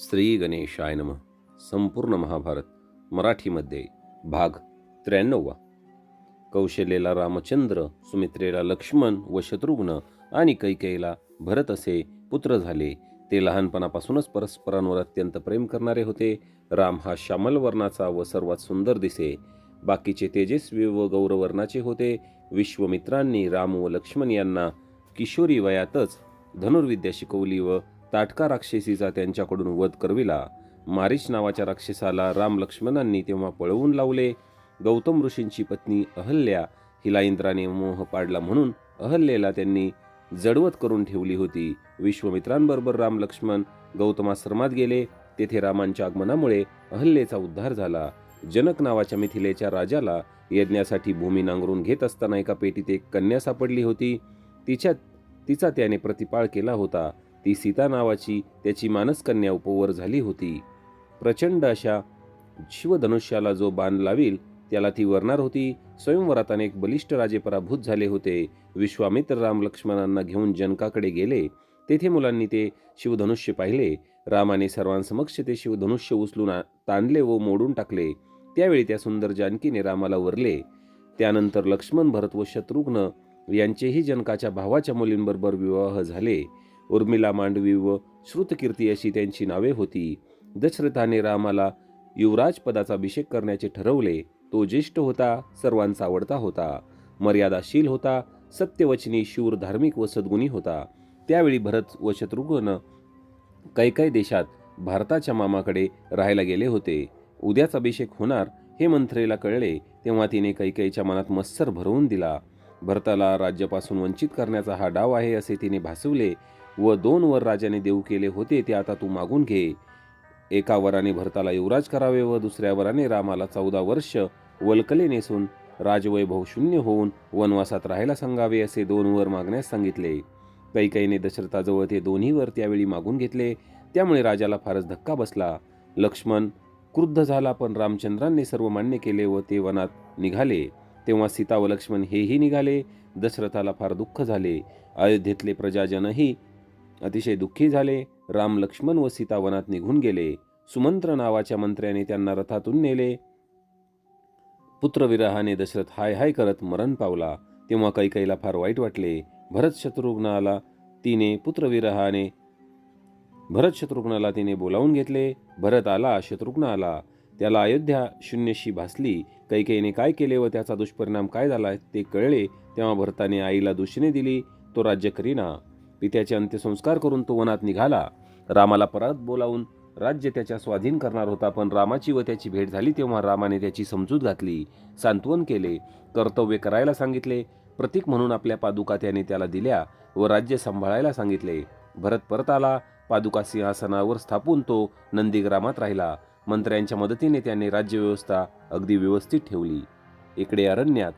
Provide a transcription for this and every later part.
श्री गणेशाय नम. संपूर्ण महाभारत मराठीमध्ये भाग त्र्याण्णववा. कौशल्येला रामचंद्र सुमित्रेला लक्ष्मण व शत्रुघ्न आणि कैकेयीला भरत असे पुत्र झाले. ते लहानपणापासूनच परस्परांवर अत्यंत प्रेम करणारे होते. राम हा श्यामल वर्णाचा व सर्वात सुंदर दिसे. बाकीचे तेजस्वी व गौरवर्णाचे होते. विश्वमित्रांनी राम व लक्ष्मण यांना किशोरी वयातच धनुर्विद्या शिकवली व ताटका राक्षसीचा त्यांच्याकडून वध करविला. मारिश नावाच्या राक्षसाला राम लक्ष्मणांनी तेव्हा पळवून लावले. गौतम ऋषींची पत्नी अहल्या हिला इंद्राने मोह पाडला म्हणून अहल्येला त्यांनी जडवत करून ठेवली होती. विश्वमित्रांबरोबर राम लक्ष्मण गौतमाश्रमात गेले. तेथे रामांच्या आगमनामुळे अहल्येचा उद्धार झाला. जनक नावाच्या मिथिलेच्या राजाला यज्ञासाठी भूमी नांगरून घेत असताना एका पेटीत एक कन्या सापडली होती. तिच्या तिचा त्याने प्रतिपाळ केला होता. ती सीता नावाची त्याची मानसकन्या उपवर झाली होती. प्रचंड अशा शिवधनुष्याला जो बाण लावील त्याला ती वरणार होती. स्वयंवरात अनेक बलिष्ठ राजे पराभूत झाले होते. विश्वामित्र राम लक्ष्मणांना घेऊन जनकाकडे गेले. तेथे मुलांनी ते शिवधनुष्य पाहिले. रामाने सर्वांसमक्ष ते शिवधनुष्य उचलून ताणले व मोडून टाकले. त्यावेळी त्या सुंदर जानकीने रामाला वरले. त्यानंतर लक्ष्मण भरत व शत्रुघ्न यांचेही जनकाच्या भावाच्या मुलींबरोबर विवाह झाले. उर्मिला मांडवी व श्रुतकीर्ती अशी त्यांची नावे होती. दशरथाने रामाला युवराज पदाचा अभिषेक करण्याचे ठरवले. तो ज्येष्ठ होता सर्वांचा आवडता होता. मर्यादाशील होता सत्यवचनी शूर धार्मिक व सद्गुणी होता. त्यावेळी भरत व शत्रुघ्न कैकै देशात भारताच्या मामाकडे राहायला गेले होते. उद्याच अभिषेक होणार हे मंत्रेला कळले तेव्हा तिने कैकेईच्या मनात मत्सर भरवून दिला. भरताला राज्यापासून वंचित करण्याचा हा डाव आहे असे तिने भासवले. व दोन वर राजाने देऊ केले होते ते आता तू मागून घे. एका वराने भरताला युवराज करावे व दुसऱ्या वराने रामाला चौदा वर्ष वल्कले नेसून राजवैभव शून्य होऊन वनवासात राहायला सांगावे असे दोन वर मागण्यास सांगितले. कैकईने दशरथाजवळ ते दोन्ही वर त्यावेळी मागून घेतले. त्यामुळे राजाला फारच धक्का बसला. लक्ष्मण क्रुद्ध झाला पण रामचंद्रांनी सर्व मान्य केले व ते वनात निघाले. तेव्हा सीता व लक्ष्मण हेही निघाले. दशरथाला फार दुःख झाले. अयोध्येतले प्रजाजनही अतिशय दुःखी झाले. राम लक्ष्मण व सीता वनात निघून गेले. सुमंत्र नावाच्या मंत्र्याने त्यांना रथातून नेले. पुत्रविरहाने दशरथ हाय हाय करत मरण पावला. तेव्हा कैकईला फार वाईट वाटले. भरत शत्रुघ्नाला तिने पुत्रविरहाने भरत शत्रुघ्नाला तिने बोलावून घेतले. भरत आला शत्रुघ्न आला. त्याला अयोध्या शून्यशी भासली. कैकेयीने काय केले व त्याचा दुष्परिणाम काय झाला ते कळले. तेव्हा भरताने आईला दूषणे दिली. तो राज्य करीना. पित्याचे अंत्यसंस्कार करून तो वनात निघाला. रामाला परत बोलावून राज्य त्याच्या स्वाधीन करणार होता पण रामाची व त्याची भेट झाली तेव्हा रामाने त्याची समजूत घातली. सांत्वन केले. कर्तव्य करायला सांगितले. प्रतीक म्हणून आपल्या पादुका त्याने त्याला दिल्या व राज्य सांभाळायला सांगितले. भरत परत आला. पादुका सिंहासनावर स्थापून तो नंदीग्रामात राहिला. मंत्र्यांच्या मदतीने त्याने राज्यव्यवस्था अगदी व्यवस्थित ठेवली. इकडे अरण्यात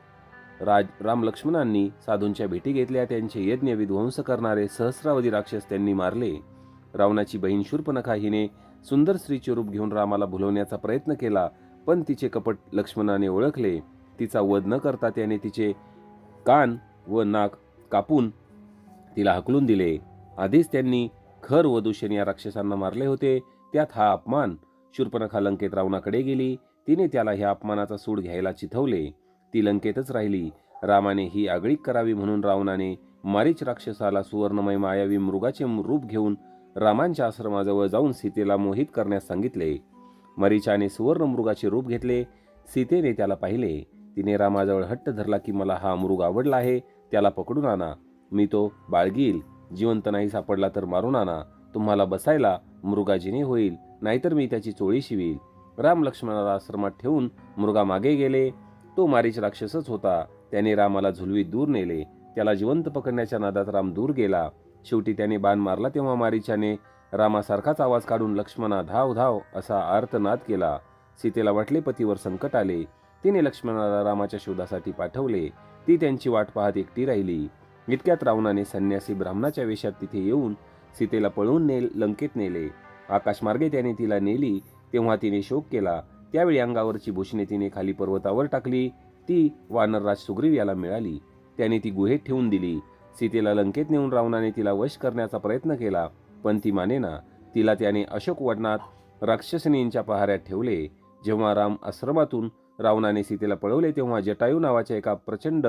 राज राम लक्ष्मणांनी साधूंच्या भेटी घेतल्या. त्यांचे यज्ञ विध्वंस करणारे सहस्रावधी राक्षस त्यांनी मारले. रावणाची बहीण शूर्पणखा हिने सुंदर स्त्रीचे रूप घेऊन रामाला भुलवण्याचा प्रयत्न केला पण तिचे कपट लक्ष्मणाने ओळखले. तिचा वध न करता त्याने तिचे कान व नाक कापून तिला हकलून दिले. आधीच त्यांनी खर व दूषण या राक्षसांना मारले होते. त्यात हा अपमान शूर्पणखा लंकेत रावणाकडे गेली. तिने त्याला ह्या अपमानाचा सूड घ्यायला चिथवले. ती लंकेतच राहिली. रामाने ही आगळीक करावी म्हणून रावणाने मारीच राक्षसाला सुवर्णमय मायावी मृगाचे रूप घेऊन रामांच्या आश्रमाजवळ जाऊन सीतेला मोहित करण्यास सांगितले. मरीचाने सुवर्ण मृगाचे रूप घेतले. सीतेने त्याला पाहिले. तिने रामाजवळ हट्ट धरला की मला हा मृग आवडला आहे त्याला पकडून आणा. मी तो बाळगील. जिवंत नाही सापडला तर मारून आणा. तुम्हाला बसायला मृगाजीने होईल नाहीतर मी त्याची चोळी शिवील. राम लक्ष्मणाला आश्रमात ठेवून मृगा मागे गेले. तो मारीच राक्षसच होता. त्याने रामाला झुलवीत दूर नेले. त्याला जिवंत पकडण्याच्या नादात राम दूर गेला. शेवटी त्याने बाण मारला तेव्हा मारीच्याने रामासारखाच आवाज काढून लक्ष्मणा धाव धाव असा आर्तनाद केला. सीतेला वाटले पतीवर संकट आले. तिने लक्ष्मणाला रामाच्या शोधासाठी पाठवले. ती त्यांची वाट पाहत एकटी राहिली. इतक्यात रावणाने संन्यासी ब्राह्मणाच्या वेशात तिथे येऊन सीतेला पळवून नेल लंकेत नेले. आकाशमार्गे त्याने तिला नेली. तेव्हा तिने शोक केला. त्यावेळी अंगावरची भूषणे तिने खाली पर्वतावर टाकली. ती वानरराज सुग्रीव याला मिळाली. त्याने ती गुहेत ठेवून दिली. सीतेला लंकेत नेऊन रावणाने तिला वश करण्याचा प्रयत्न केला पण ती मानेना तिला त्याने अशोक वनात राक्षसनींच्या पहाऱ्यात ठेवले. जेव्हा राम आश्रमातून रावणाने सीतेला पळवले तेव्हा जटायू नावाच्या एका प्रचंड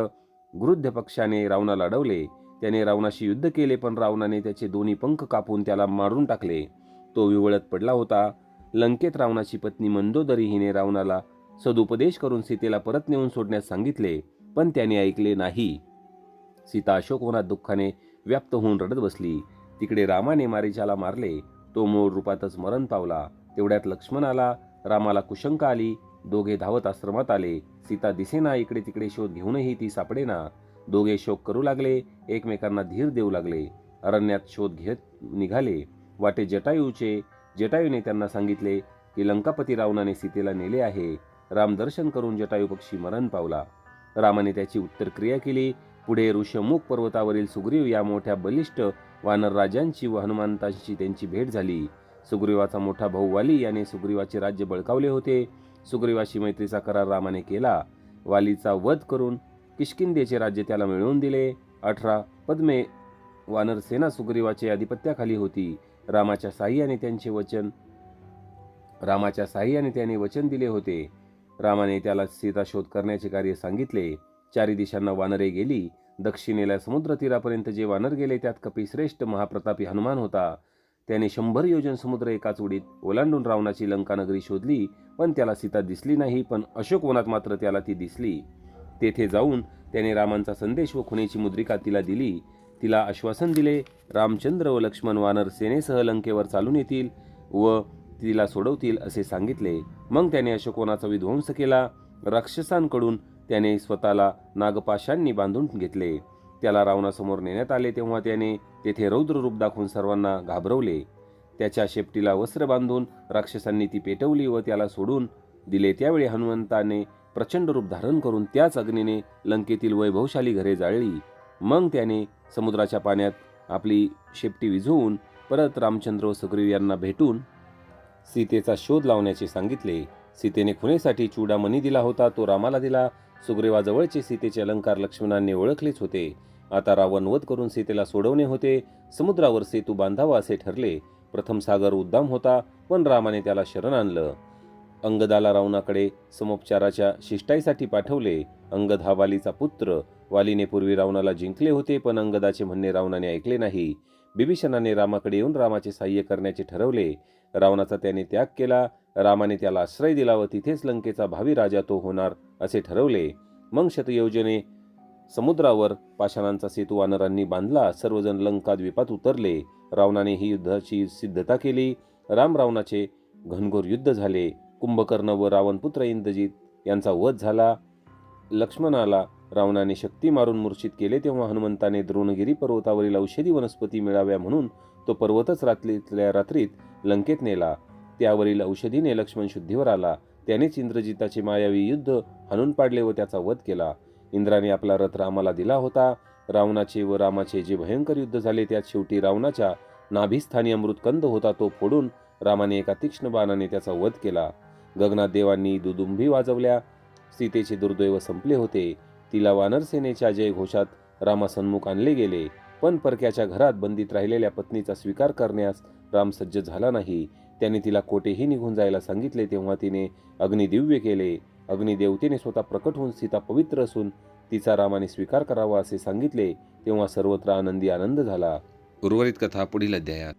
गृद्ध पक्षाने रावणाला अडवले. त्याने रावणाशी युद्ध केले पण रावणाने त्याचे दोन्ही पंख कापून त्याला मारून टाकले. तो विवळत पडला होता. लंकेत रावणाची पत्नी मंदोदरी हिने रावणाला सदुपदेश करून सीतेला परत नेऊन सोडण्यास सांगितले पण त्याने ऐकले नाही. सीता अशोकवनात दुःखाने व्याप्त होऊन रडत बसली. तिकडे रामाने मारीचाला मारले तो मूळ रूपातच मरण पावला. तेवढ्यात लक्ष्मण आला रामाला कुशंका आली. दोघे धावत आश्रमात आले. सीता दिसेना इकडे तिकडे शोध घेऊनही ती सापडेना. दोघे शोक करू लागले एकमेकांना धीर देऊ लागले. अरण्यात शोध घेत निघाले. वाटे जटायूचे जटायूने त्यांना सांगितले की लंकापती रावणाने सीतेला नेले आहे. राम दर्शन करून जटायू पक्षी मरण पावला. रामाने त्याची उत्तर क्रिया केली. पुढे ऋषमुख पर्वतावरील सुग्रीव या मोठ्या बलिष्ठ वानर राजांची व हनुमंतांची त्यांची भेट झाली. सुग्रीवाचा मोठा भाऊ वाली याने सुग्रीवाचे राज्य बळकावले होते. सुग्रीवाशी मैत्रीचा करार रामाने केला. वालीचा वध करून किशकिंदेचे राज्य त्याला मिळवून दिले. अठरा पद्मे वानर सेना सुग्रीवाचे आधिपत्याखाली होती. रामाच्या साह्याने त्यांचे वचन. रामाच्या साह्याने त्याने वचन दिले होते. रामाने त्याला सीता शोध करण्याचे कार्य सांगितले. चारी दिशांना वानरे गेली. दक्षिणेला समुद्र तीरापर्यंत जे वानर गेले त्यात कपिश्रेष्ठ महाप्रतापी हनुमान होता. त्याने शंभर योजन समुद्र एकाच उडीत ओलांडून रावणाची लंका नगरी शोधली पण त्याला सीता दिसली नाही पण अशोक वनात मात्र त्याला ती दिसली. तेथे जाऊन त्याने रामांचा संदेश व खुनेची मुद्रिका तिला दिली. तिला आश्वासन दिले रामचंद्र व लक्ष्मण वानर सेनेसह लंकेवर चालून येतील व तिला सोडवतील असे सांगितले. मग त्याने अशोकवनाचा विध्वंस केला. राक्षसांकडून त्याने स्वतःला नागपाशांनी बांधून घेतले. त्याला रावणासमोर नेण्यात आले तेव्हा त्याने तेथे रौद्र रूप दाखवून सर्वांना घाबरवले. त्याच्या शेपटीला वस्त्र बांधून राक्षसांनी ती पेटवली व त्याला सोडून दिले. त्यावेळी हनुमंताने प्रचंड रूप धारण करून त्याच अग्नीने लंकेतील वैभवशाली घरे जाळली. मग त्याने समुद्राच्या पाण्यात आपली शेपटी विझवून परत रामचंद्र व सुग्रीव यांना भेटून सीतेचा शोध लावण्याचे सांगितले. सीतेने खुनेसाठी चूडामणी दिला होता तो रामाला दिला. सुग्रीवाजवळचे सीतेचे अलंकार लक्ष्मणांनी ओळखलेच होते. आता रावण वध करून सीतेला सोडवणे होते. समुद्रावर सेतू बांधावा असे ठरले. प्रथम सागर उद्दाम होता पण रामाने त्याला शरण आणलं. अंगदाला रावणाकडे समोपचाराच्या शिष्टाईसाठी पाठवले. अंगद हा वालीचा पुत्र वालीने पूर्वी रावणाला जिंकले होते पण अंगदाचे म्हणणे रावणाने ऐकले नाही. बिभीषणाने रामाकडे येऊन रामाचे सहाय्य करण्याचे ठरवले. रावणाचा त्याने त्याग केला. रामाने त्याला आश्रय दिला व तिथेच लंकेचा भावी राजा तो होणार असे ठरवले. मग शतयोजने समुद्रावर पाषाणांचा सेतू वानरांनी बांधला. सर्वजण लंका द्वीपात उतरले. रावणाने ही युद्धाची सिद्धता केली. राम रावणाचे घनघोर युद्ध झाले. कुंभकर्ण व रावणपुत्र इंद्रजित यांचा वध झाला. लक्ष्मणाला रावणाने शक्ती मारून मूर्छित केले तेव्हा हनुमंताने द्रोणगिरी पर्वतावरील औषधी वनस्पती मिळाव्या म्हणून तो पर्वतच रात्रीतल्या रात्रीत लंकेत नेला. त्यावरील औषधीने लक्ष्मण शुद्धीवर आला. त्यानेच इंद्रजिताचे मायावी युद्ध हाणून पाडले व त्याचा वध केला. इंद्राने आपला रथ रामाला दिला होता. रावणाचे व रामाचे जे भयंकर युद्ध झाले त्यात शेवटी रावणाच्या नाभिस्थानी अमृतकंद होता तो फोडून रामाने एका तीक्ष्ण बाणाने त्याचा वध केला. गगनाथ देवांनी दुदुंभी वाजवल्या. सीतेचे दुर्दैव संपले होते. तिला वानरसेनेच्या जय घोषात रामासन्मुख आणले गेले पण परक्याच्या घरात बंदित राहिलेल्या पत्नीचा स्वीकार करण्यास राम सज्ज झाला नाही. त्याने तिला कोठेही निघून जायला सांगितले तेव्हा तिने अग्निदिव्य केले. अग्निदेवतेने स्वतः प्रकट होऊन सीता पवित्र असून तिचा रामाने स्वीकार करावा असे सांगितले तेव्हा सर्वत्र आनंदी आनंद झाला. उर्वरित कथा पुढील अध्यायात.